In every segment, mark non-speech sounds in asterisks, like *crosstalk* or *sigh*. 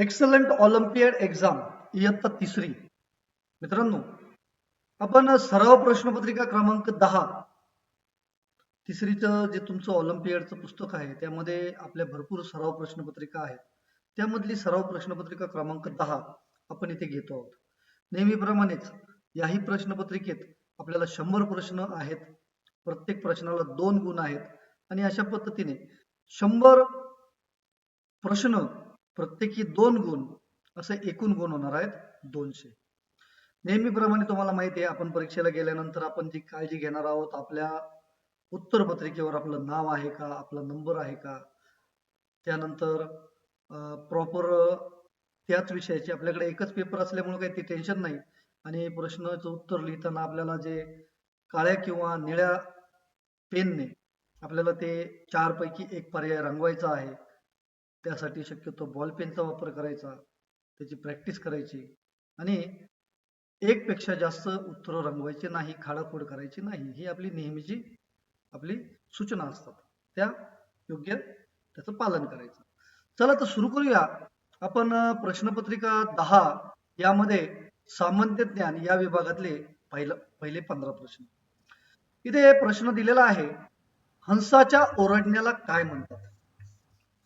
Excellent olympiad exam इयत्ता तिसरी. मित्रांनो आपण सराव प्रश्नपत्रिका क्रमांक दहा. तिसरीचं जे तुमचं ऑलिम्पियडचं पुस्तक आहे त्यामध्ये आपल्या भरपूर सराव प्रश्नपत्रिका आहेत. त्यामधली सराव प्रश्नपत्रिका क्रमांक दहा आपण इथे घेतो आहोत. नेहमीप्रमाणेच याही प्रश्नपत्रिकेत आपल्याला शंभर प्रश्न आहेत. प्रत्येक प्रश्नाला दोन गुण आहेत. आणि अशा पद्धतीने शंभर प्रश्न प्रत्येकी दोन गुण असे एकूण गुण होणार आहेत दोनशे. नेहमीप्रमाणे तुम्हाला माहिती आहे आपण परीक्षेला गेल्यानंतर आपण जी काळजी घेणार आहोत आपल्या उत्तर पत्रिकेवर आपलं नाव आहे का आपला नंबर आहे का त्यानंतर प्रॉपर त्याच विषयाची आपल्याकडे एकच पेपर असल्यामुळे काही ते टेन्शन नाही. आणि प्रश्नाचं उत्तर लिहिताना आपल्याला जे काळ्या किंवा निळ्या पेनने आपल्याला ते चारपैकी एक पर्याय रंगवायचा आहे त्यासाठी शक्यतो बॉल पेनचा वापर करायचा त्याची प्रॅक्टिस करायची आणि एक पेक्षा जास्त उत्तर रंगवायचे नाही खाडाखोड करायची नाही ही आपली नेहमीची आपली सूचना असतात. त्या योग्य त्याचं पालन करायचं. चला तर सुरू करूया. आपण प्रश्नपत्रिका दहा यामध्ये सामान्य ज्ञान या विभागातले पहिलं पहिले पंधरा प्रश्न. इथे प्रश्न दिलेला आहे हंसाच्या ओरडण्याला काय म्हणतात?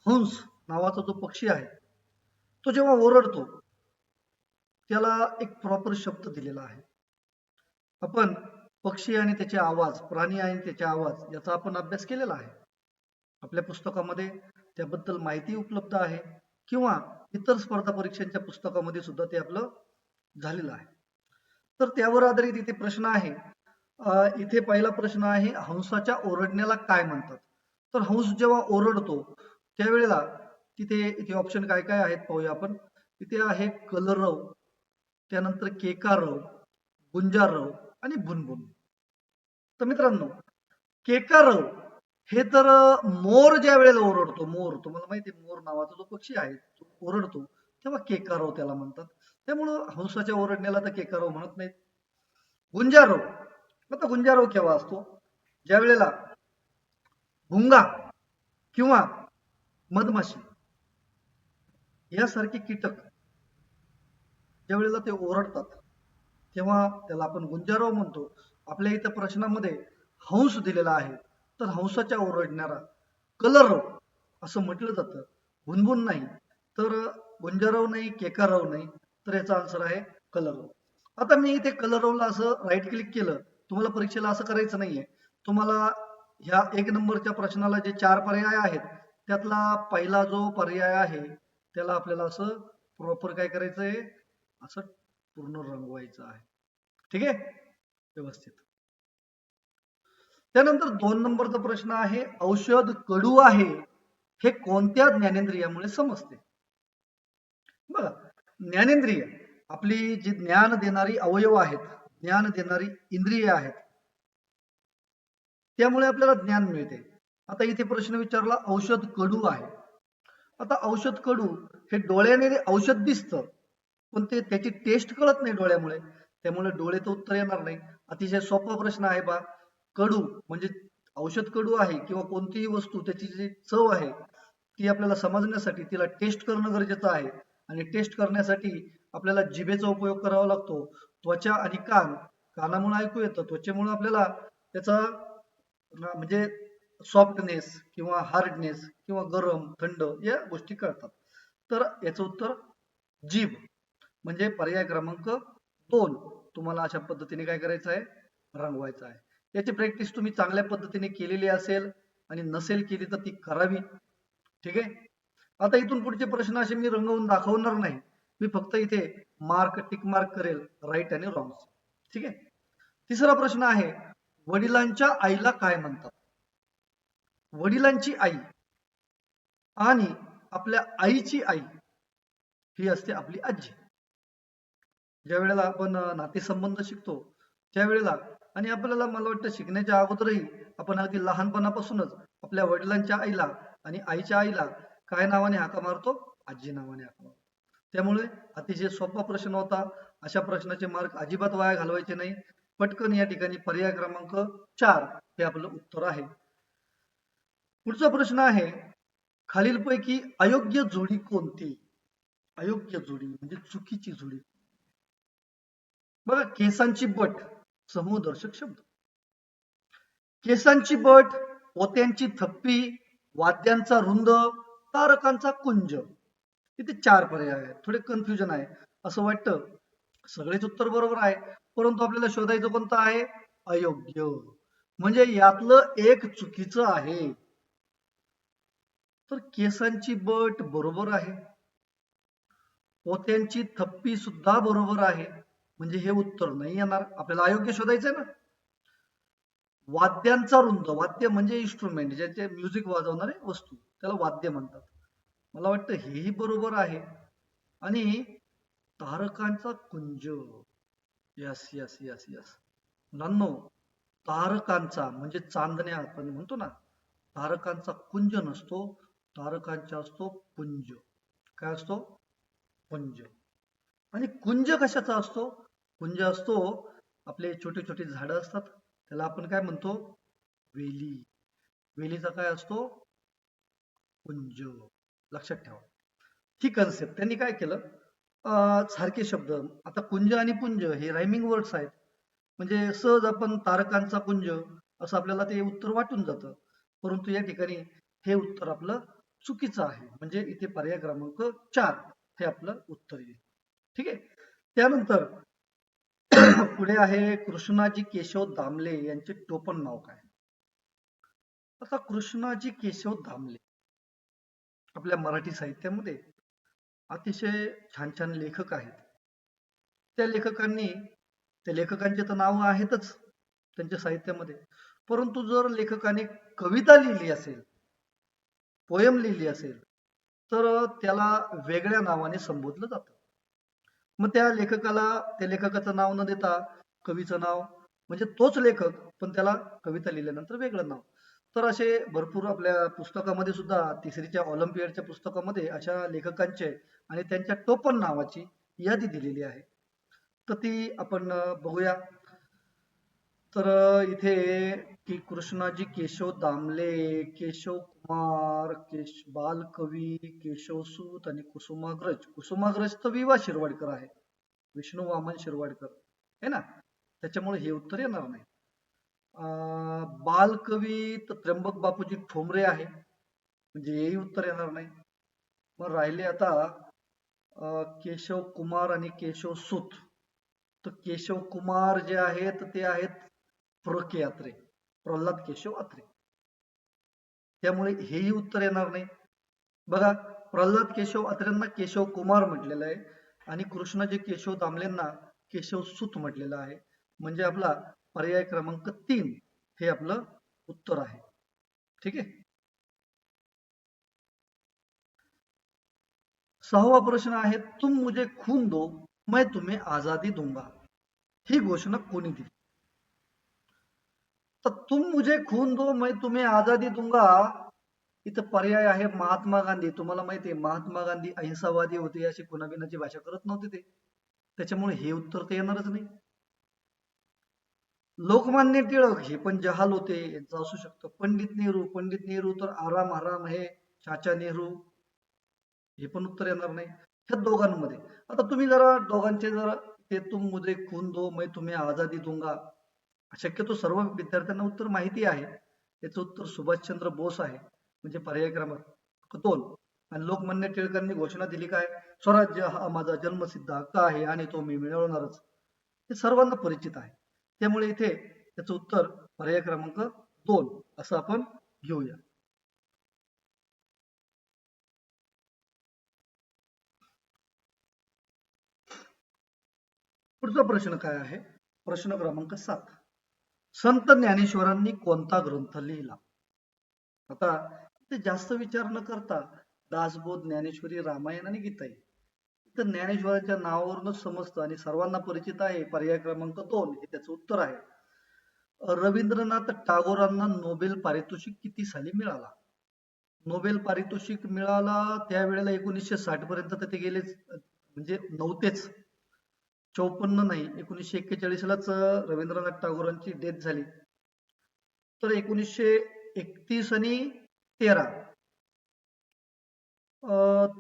हंस नावाचा जो पक्षी आहे तो जेव्हा ओरडतो त्याला एक प्रॉपर शब्द दिलेला आहे. आपण पक्षी आणि त्याचे आवाज प्राणी आणि त्याचे आवाज याचा आपण अभ्यास केलेला आहे. आपल्या पुस्तकामध्ये त्याबद्दल माहिती उपलब्ध आहे किंवा इतर स्पर्धा परीक्षांच्या पुस्तकामध्ये सुद्धा ते आपलं झालेलं आहे. तर त्यावर आधारित इथे प्रश्न आहे इथे पहिला प्रश्न आहे हंसाच्या ओरडण्याला काय म्हणतात? तर हंस जेव्हा ओरडतो त्यावेळेला तिथे इथे ऑप्शन काय काय आहेत पाहूया आपण. तिथे आहे कलरव त्यानंतर केकारव गुंजारव आणि भुनभुन. तर मित्रांनो केकारव हे तर मोर ज्या वेळेला ओरडतो मोर तुम्हाला माहिती मोर नावाचा जो पक्षी आहे तो ओरडतो तेव्हा केकारव त्याला म्हणतात. त्यामुळं हंसाच्या ओरडण्याला तर केकारव म्हणत नाहीत. गुंजारव आता गुंजारव केव्हा असतो? ज्या वेळेला भुंगा किंवा मधमाशी यासारखे कीटक ज्या वेळेला ते ओरडतात तेव्हा त्याला आपण गुंजारव म्हणतो. आपल्या इथं प्रश्नामध्ये हंस दिलेला आहे. तर हंसाच्या ओरडणारा कलर हो, असं म्हटलं जातं. भुनभुन नाही. तर गुंजारव नाही केकारव नाही तर याचा आन्सर आहे कलरव हो. आता मी इथे कलरवला असं राईट क्लिक केलं. तुम्हाला परीक्षेला असं करायचं नाहीये. तुम्हाला ह्या एक नंबरच्या प्रश्नाला जे चार पर्याय आहेत त्यातला पहिला जो पर्याय आहे त्याला आपल्याला असं प्रॉपर काय करायचं आहे असं पूर्ण रंगवायचं आहे. ठीक आहे? व्यवस्थित. त्यानंतर दोन नंबरचा प्रश्न आहे औषध कडू आहे हे कोणत्या ज्ञानेंद्रियामुळे समजते? बघा ज्ञानेंद्रिय आपली जी ज्ञान देणारी अवयव आहेत ज्ञान देणारी इंद्रिय आहेत त्यामुळे आपल्याला ज्ञान मिळते. आता इथे प्रश्न विचारला औषध कडू आहे. आता औषध कडू हे डोळ्याने औषध दिसतं पण ते त्याची टेस्ट कळत नाही डोळ्यामुळे. त्यामुळे डोळे तर उत्तर येणार नाही. अतिशय सोपा प्रश्न आहे बा. कडू म्हणजे औषध कडू आहे किंवा कोणतीही वस्तू त्याची जी चव आहे ती आपल्याला समजण्यासाठी तिला टेस्ट करणं गरजेचं आहे. आणि टेस्ट करण्यासाठी आपल्याला जिभेचा उपयोग करावा लागतो. त्वचा आणि कान. कानामुळे ऐकू येतं. त्वचेमुळे आपल्याला त्याचा म्हणजे सॉफ्टनेस किंवा हार्डनेस किंवा गरम थंड या गोष्टी कळतात. तर याचं उत्तर जीभ म्हणजे पर्याय क्रमांक दोन. तुम्हाला अशा पद्धतीने काय करायचं आहे? रंगवायचं आहे. याची प्रॅक्टिस तुम्ही चांगल्या पद्धतीने केलेली असेल आणि नसेल केली तर ती करावी. ठीक आहे? आता इथून पुढचे प्रश्न असे मी रंगवून दाखवणार नाही. मी फक्त इथे मार्क टिक मार्क करेल राईट आणि रॉंग ठीक आहे? तिसरा प्रश्न आहे वडिलांच्या आईला काय म्हणतात? वडिलांची आई आणि आपल्या आईची आई ही असते आपली आजी. ज्या वेळेला आपण नातेसंबंध शिकतो त्यावेळेला आणि आपल्याला मला वाटतं शिकण्याच्या अगोदरही आपण अगदी लहानपणापासूनच आपल्या वडिलांच्या आईला आणि आईच्या आईला काय नावाने हाका मारतो? आजी नावाने हाका मारतो. त्यामुळे अतिशय सोपा प्रश्न होता. अशा प्रश्नाचे मार्क अजिबात वाया घालवायचे नाही. पटकन या ठिकाणी पर्याय क्रमांक चार हे आपलं उत्तर आहे. पुढचा प्रश्न आहे खालीलपैकी अयोग्य जोडी कोणती? अयोग्य जोडी म्हणजे चुकीची जोडी. बघा केसांची बट समूहदर्शक शब्द. केसांची बट पोत्यांची थप्पी वाद्यांचा रुंद तारकांचा कुंज. इथे चार पर्याय आहेत. थोडे कन्फ्युजन आहे. असं वाटतं सगळेच उत्तर बरोबर आहे परंतु आपल्याला शोधायचं कोणतं आहे? अयोग्य. म्हणजे यातलं एक चुकीचं आहे. तर केसांची बट बरोबर आहे. पोत्यांची थप्पी सुद्धा बरोबर आहे. म्हणजे हे उत्तर नाही येणार. आपल्याला अयोग्य शोधायचंय ना? वाद्यांचा रुंद. वाद्य म्हणजे इन्स्ट्रुमेंट ज्याचे म्युझिक वाजवणारे वस्तू. त्याला वाद्य म्हणतात. मला वाटतं हेही बरोबर आहे. आणि तारकांचा कुंज. यस यस यस यस मुलांनो तारकांचा म्हणजे चांदण्या आपण म्हणतो ना तारकांचा कुंज नसतो. तारकांचा असतो पुंज. काय असतो? पुंज. आणि कुंज कशाचा असतो? कुंज असतो आपले छोटे छोटे झाडं असतात त्याला आपण काय म्हणतो? वेली. वेलीचा काय असतो? कुंज लक्षात ठेवा. ही कन्सेप्ट त्यांनी काय केलं? अं, सारखे शब्द. आता कुंज आणि पुंज हे रायमिंग वर्ड्स आहेत. म्हणजे सहज आपण तारकांचा कुंज असं आपल्याला ते उत्तर वाटून जातं. परंतु या ठिकाणी हे उत्तर आपलं चुकीचं आहे. म्हणजे इथे पर्याय क्रमांक चार हे आपलं उत्तर येईल. ठीक आहे? त्यानंतर *clears throat* पुढे आहे कृष्णाजी केशव दामले यांचे टोपण नाव काय? आता कृष्णाजी केशव दामले आपल्या मराठी साहित्यामध्ये अतिशय छान छान लेखक आहेत. त्या लेखकांनी त्या लेखकांचे तर नाव आहेतच त्यांच्या साहित्यामध्ये. परंतु जर लेखकाने कविता लिहिली असेल पोयम लिहिली असेल तर त्याला वेगळ्या नावाने संबोधलं जातं. मग त्या लेखकाला त्या लेखकाचं नाव न देता कवीचं नाव म्हणजे तोच लेखक पण त्याला कविता लिहिल्यानंतर वेगळं नाव. तर असे भरपूर आपल्या पुस्तकामध्ये सुद्धा तिसरीच्या ऑलिम्पियडच्या पुस्तकामध्ये अशा लेखकांचे आणि त्यांच्या टोपण नावाची यादी दिलेली आहे. तर ती आपण बघूया. तर इथे की कृष्णाजी केशव दामले केशव कुमार केश बालकवी केशव सूत आणि कुसुमाग्रज. कुसुमाग्रज तर विवा शिरवाडकर आहे. विष्णू वामन शिरवाडकर. है ना? त्याच्यामुळे हे उत्तर येणार नाही. अं, बालकवी तर त्र्यंबक बापूजी ठोंबरे आहे. म्हणजे हेही उत्तर येणार नाही. मग राहिले आता केशव कुमार आणि केशव सूत. तर केशव कुमार जे आहेत ते आहेत प्र के अत्रे प्रल्हाद केशव अत्रे त्यामुळे हेही उत्तर येणार नाही. बघा प्रल्हाद केशव अत्रेंना केशव कुमार म्हटलेलं आहे आणि कृष्णाजी केशव दामलेंना केशव सुत म्हटलेलं आहे. म्हणजे आपला पर्याय क्रमांक तीन हे आपलं उत्तर आहे. ठीक आहे? सहावा प्रश्न आहे तुम मुझे खून दो मैं तुम्हें आजादी दूंगा. ही घोषणा कोणी दिली? तर तुम मुझे खून दो मैं तुम्हें आजादी दूंगा. इथं पर्याय आहे महात्मा गांधी. तुम्हाला माहिती आहे महात्मा गांधी अहिंसावादी होते अशी कुणाबिनाची भाषा करत नव्हते ते. त्याच्यामुळे हे उत्तर तर येणारच नाही. लोकमान्य टिळक हे पण जहाल होते यांचं असू शकतं. पंडित नेहरू पंडित नेहरू तर आराम आराम हे चाचा नेहरू. हे पण उत्तर येणार नाही. ह्या दोघांमध्ये. आता तुम्ही जरा दोघांचे जरा ते तुम मुझे खून दो मैं तुम्हें आजादी दूंगा. शक्यतो सर्व विद्यार्थ्यांना उत्तर माहिती आहे. त्याचं उत्तर सुभाषचंद्र बोस आहे. म्हणजे पर्याय क्रमांक दोन. आणि लोकमान्य टिळकांनी घोषणा दिली काय? स्वराज्य हा माझा जन्मसिद्ध हक्क आहे आणि तो मी मिळवणारच. हे सर्वांना परिचित आहे. त्यामुळे इथे त्याचं उत्तर पर्याय क्रमांक दोन असं आपण घेऊया. पुढचा प्रश्न काय आहे? प्रश्न क्रमांक सात. संत ज्ञानेश्वरांनी कोणता ग्रंथ लिहिला? आता ते जास्त विचार न करता दासबोध ज्ञानेश्वरी रामायण आणि गीता तर ज्ञानेश्वरांच्या नावावरूनच समजतं आणि सर्वांना परिचित आहे पर्याय क्रमांक दोन हे त्याचं उत्तर आहे. रवींद्रनाथ टागोरांना नोबेल पारितोषिक किती साली मिळाला? नोबेल पारितोषिक मिळाला त्यावेळेला एकोणीसशे साठ पर्यंत तर ते गेलेच म्हणजे नव्हतेच. चौपन्न नाही एकोणीसशे एक्केचाळीस लाच रवींद्रनाथ टागोरांची डेथ झाली. तर एकोणीसशे एकतीस आणि तेरा.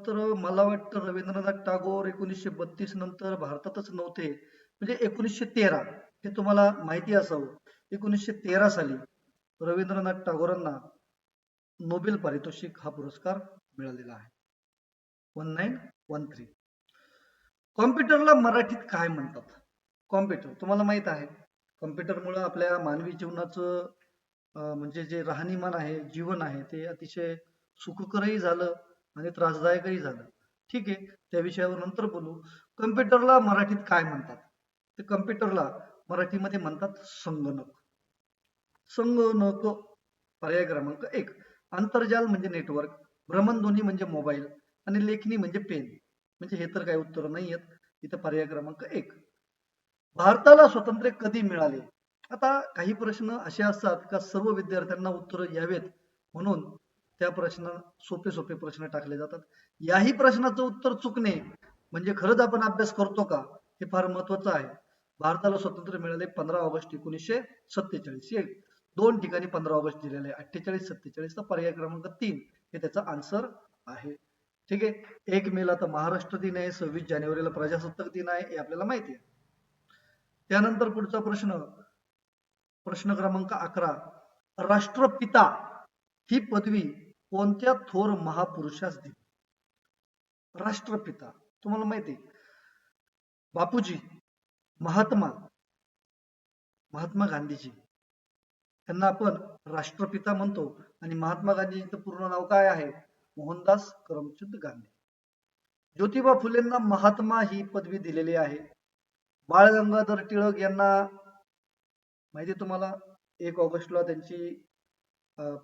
तर मला वाटतं रवींद्रनाथ टागोर एकोणीसशे बत्तीस नंतर भारतातच नव्हते. म्हणजे एकोणीसशे तेरा हे तुम्हाला माहिती असावं. एकोणीसशे तेरा साली रवींद्रनाथ टागोरांना नोबेल पारितोषिक हा पुरस्कार मिळालेला आहे. One nine one three. कॉम्प्युटरला मराठीत काय म्हणतात? कॉम्प्युटर तुम्हाला माहीत आहे. कॉम्प्युटरमुळे आपल्या मानवी जीवनाचं म्हणजे जे राहणीमान आहे जीवन आहे ते अतिशय सुखकरही झालं आणि त्रासदायकही झालं. ठीक आहे त्या विषयावर नंतर बोलू. कम्प्युटरला मराठीत काय म्हणतात? ते कम्प्युटरला मराठीमध्ये म्हणतात संगणक. संगणक पर्याय क्रमांक एक. आंतरजाल म्हणजे नेटवर्क भ्रमणध्वनी म्हणजे मोबाईल आणि लेखणी म्हणजे पेन. म्हणजे हे तर काही उत्तर नाही आहेत इथं पर्याय क्रमांक एक. भारताला स्वातंत्र्य कधी मिळाले? आता काही प्रश्न असे असतात का सर्व विद्यार्थ्यांना उत्तर यावेत म्हणून त्या प्रश्न सोपे सोपे प्रश्न टाकले जातात. याही प्रश्नाचं उत्तर चुकणे म्हणजे खरंच आपण अभ्यास करतो का? हे फार महत्वाचं आहे. भारताला स्वातंत्र्य मिळाले पंधरा ऑगस्ट एकोणीसशे सत्तेचाळीस. हे दोन ठिकाणी पंधरा ऑगस्ट दिलेले आहे. अठ्ठेचाळीस सत्तेचाळीस पर्याय क्रमांक तीन हे त्याचा आन्सर आहे. ठीक आहे? एक मेला तर महाराष्ट्र दिन आहे सव्वीस जानेवारीला प्रजासत्ताक दिन आहे हे आपल्याला माहिती आहे. त्यानंतर पुढचा प्रश्न प्रश्न क्रमांक अकरा. राष्ट्रपिता ही पदवी कोणत्या थोर महापुरुषास दिली? राष्ट्रपिता तुम्हाला माहिती आहे. बापूजी महात्मा महात्मा गांधीजी. त्यांना आपण राष्ट्रपिता म्हणतो. आणि महात्मा गांधीजीचं पूर्ण नाव काय आहे? मोहनदास करमचंद गांधी. ज्योतिबा फुलेंना महात्मा ही पदवी दिलेली आहे. बाळ गंगाधर टिळक यांना माहिती आहे तुम्हाला एक ऑगस्टला त्यांची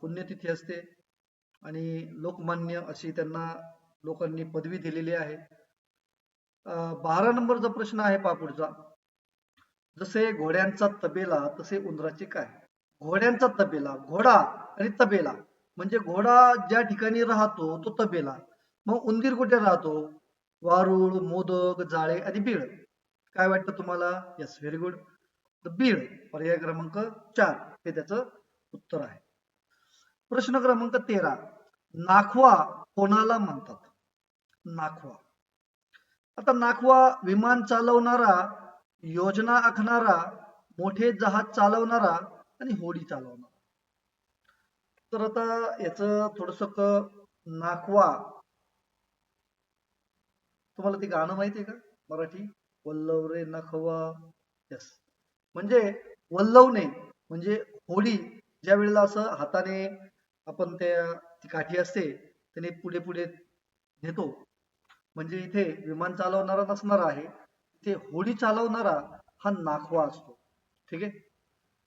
पुण्यतिथी असते. आणि लोकमान्य अशी त्यांना लोकांनी पदवी दिलेली आहे. बारा नंबरचा प्रश्न आहे पहा जसे घोड्यांचा तबेला तसे उंदराचे काय? घोड्यांचा तबेला घोडा आणि तबेला. म्हणजे घोडा ज्या ठिकाणी राहतो तो तबेला. मग उंदीर कुठे राहतो? वारुळ मोदक जाळे आणि बीड. काय वाटतं तुम्हाला? यस व्हेरी गुड बीड पर्याय क्रमांक चार. हे त्याचं उत्तर आहे. प्रश्न क्रमांक तेरा. नाखवा कोणाला म्हणतात? नाखवा. आता नाखवा विमान चालवणारा योजना आखणारा मोठे जहाज चालवणारा आणि होडी चालवणारा. तर आता याच थोडस नाखवा तुम्हाला ते गाणं माहितीये का? मराठी? वल्लव रे नखवा. यस म्हणजे वल्लवने म्हणजे होडी ज्या वेळेला असं हाताने आपण त्या ती काठी असते त्याने पुढे पुढे नेतो. म्हणजे इथे विमान चालवणारा नसणारा आहे इथे होडी चालवणारा हा नाखवा असतो. ठीक आहे?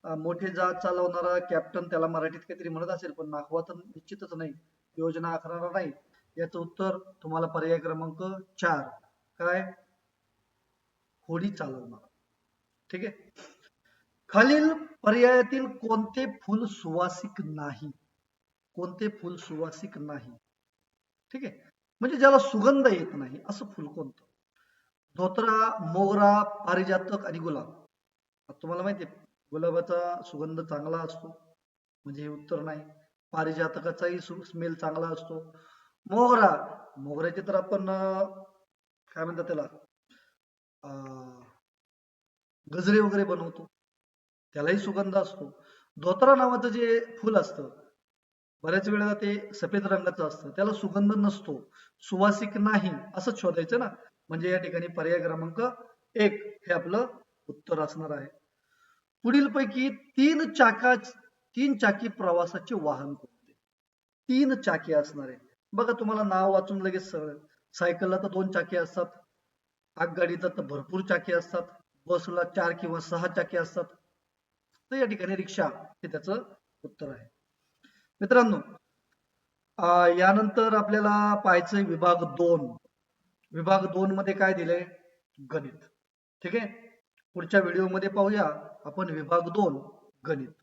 मोठे जहाज चालवणारा कॅप्टन त्याला मराठीत काहीतरी म्हणत असेल पण नाखवा तर निश्चितच नाही. योजना आखणारा नाही. याचं उत्तर तुम्हाला पर्याय क्रमांक चार. काय? होडी चालवणार. ठीक आहे? खालील पर्यायातील कोणते फुल सुवासिक नाही? कोणते फुल सुवासिक नाही? ठीक आहे? म्हणजे ज्याला सुगंध येत नाही असं फुल कोणतं? धोत्रा मोगरा पारिजातक आणि गुलाब तुम्हाला माहिती आहे गुलाबाचा सुगंध चांगला असतो. म्हणजे हे उत्तर नाही. पारिजातकाचाही स्मेल चांगला असतो. मोगरा. मोगऱ्याचे तर आपण काय म्हणतात त्याला? अं, गजरे वगैरे बनवतो. त्यालाही सुगंध असतो. धोतरा नावाचं जे फुल असतं बऱ्याच वेळेला ते सफेद रंगाचं असतं. त्याला सुगंध नसतो. सुवासिक नाही असंच शोधायचं ना. म्हणजे या ठिकाणी पर्याय क्रमांक एक हे आपलं उत्तर असणार आहे. पुढील पैकी तीन चाका तीन चाकी प्रवासाचे वाहन कोणते? तीन चाकी असणारे बघा तुम्हाला नाव वाचून लगेच सरळ सायकलला तर दोन चाकी असतात. आगगाडीला तर भरपूर चाकी असतात. बसला चार किंवा सहा चाकी असतात. तर या ठिकाणी रिक्षा हे त्याचं उत्तर आहे. मित्रांनो यानंतर आपल्याला पाहायचंय विभाग दोन. विभाग दोन मध्ये काय दिले गणित. ठीक आहे? पुढच्या व्हिडिओमध्ये पाहूया. आपण विभाग दोन गणित.